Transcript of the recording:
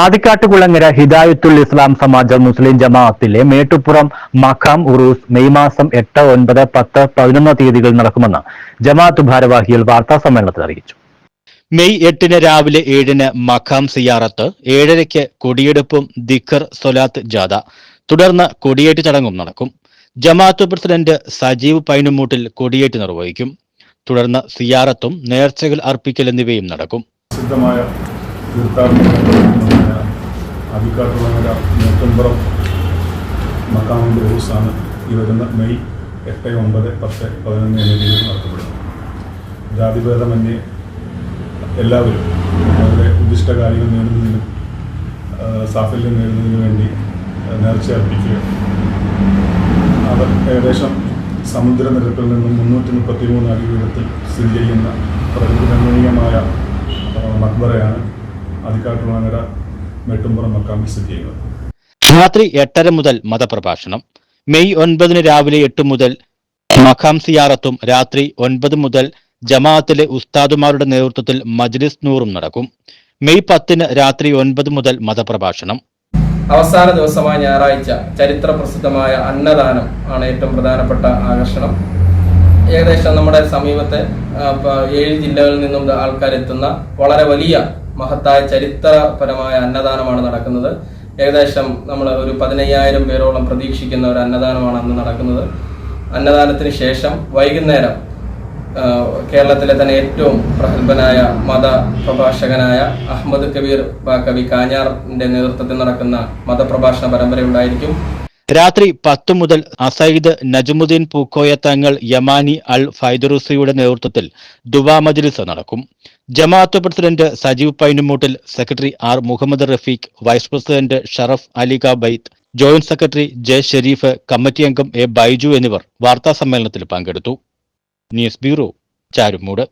ആദിക്കാട്ടുകുളങ്ങര ഹിദായത്തുൽ ഇസ്ലാം സമാജം മുസ്ലിം ജമാഅത്തിലെ മേട്ടുപ്പുറം മഖാം ഉറൂസ് May മാസം എട്ട് ഒൻപത് പത്ത് പതിനൊന്ന് തീയതികളിൽ നടക്കുമെന്ന് ജമാഅത്ത് ഭാരവാഹികൾ വാർത്താ സമ്മേളനത്തിൽ അറിയിച്ചു. മെയ് എട്ടിന് രാവിലെ ഏഴിന് മഖാം സിയാറത്ത് ഏഴരയ്ക്ക് കൊടിയെടുപ്പും ദിഖർ സൊലാത്ത് ജാദ തുടർന്ന് കൊടിയേറ്റ് ചടങ്ങും നടക്കും. ജമാഅത്ത് പ്രസിഡന്റ് സജീവ് പൈനുമൂട്ടിൽ കൊടിയേറ്റ് നിർവഹിക്കും. തുടർന്ന് സിയാറത്തും നേർച്ചകൾ അർപ്പിക്കൽ എന്നിവയും നടക്കും. ആദിക്കാട്ടുളങ്ങര മൂക്കമ്പുറം മക്കാമിന്റെ ഓഫീസാണ് ഈ വരുന്ന മെയ് എട്ട് ഒമ്പത് പത്ത് പതിനൊന്ന് എന്നീ തീയതി നടത്തപ്പെടുന്നത്. ജാതിഭേദമന്യേ എല്ലാവരും അവരുടെ ഉദ്ദിഷ്ട കാര്യങ്ങൾ നേടുന്നതിനും സാഫല്യം നേടുന്നതിനു വേണ്ടി നേർച്ച അർപ്പിക്കുക. അവർ ഏകദേശം സമുദ്രനിരപ്പിൽ നിന്നും മുന്നൂറ്റി മുപ്പത്തി മൂന്ന് അടി ഉയരത്തിൽ സ്ഥിതി ചെയ്യുന്ന പ്രകൃതി രമണീയമായ മക്ബറയാണ് ആദിക്കാട്ടുളങ്ങര മേട്ടുംപുറം മക്കാമിൽ സ്ഥിതി ചെയ്യുന്നത് രാത്രി എട്ടര മുതൽ മതപ്രഭാഷണം. മെയ് ഒൻപതിന് രാവിലെ എട്ട് മുതൽ മഖാം സിയാറത്തും രാത്രി ഒൻപത് മുതൽ ജമാഅത്തിലെ ഉസ്താദുമാരുടെ നേതൃത്വത്തിൽ മജ്ലിസ് നൂറും നടക്കും. മെയ് പത്തിന് രാത്രി ഒൻപത് മുതൽ മതപ്രഭാഷണം. അവസാന ദിവസമായ ഞായറാഴ്ച ചരിത്ര പ്രസിദ്ധമായ അന്നദാനം ആണ് ഏറ്റവും പ്രധാനപ്പെട്ട ആകർഷണം. ഏകദേശം നമ്മുടെ സമീപത്തെ ഏഴ് ജില്ലകളിൽ നിന്നും ആൾക്കാരെത്തുന്ന വളരെ വലിയ മഹത്തായ ചരിത്രപരമായ അന്നദാനമാണ് നടക്കുന്നത്. ഏകദേശം നമ്മൾ ഒരു പതിനയ്യായിരം പേരോളം പ്രതീക്ഷിക്കുന്ന ഒരു അന്നദാനമാണ് അന്ന് നടക്കുന്നത്. അന്നദാനത്തിന് ശേഷം വൈകുന്നേരം കേരളത്തിലെ തന്നെ ഏറ്റവും പ്രഗത്ഭനായ മത പ്രഭാഷകനായ അഹമ്മദ് കബീർ ബാക്കവി കാഞ്ഞാറിന്റെ നേതൃത്വത്തിൽ നടക്കുന്ന മതപ്രഭാഷണ പരമ്പര ഉണ്ടായിരിക്കും രാത്രി പത്ത് മുതൽ അസൈദ് നജ്മുദ്ദീൻ പൂക്കോയ തങ്ങൾ യമാനി അൽ ഫൈദറുസിയുടെ നേതൃത്വത്തിൽ ദുബാ മജ്ലിസ് നടക്കും. ജമാഅത്ത് president Sajeev Painumoottil secretary R Muhammad Rafeeq vice president Sharaf Ali Baith joint secretary J Shareef committee അംഗം എ ബൈജു എന്നിവർ വാർത്താ സമ്മേളനത്തിൽ പങ്കെടുത്തു. News bureau Charummood.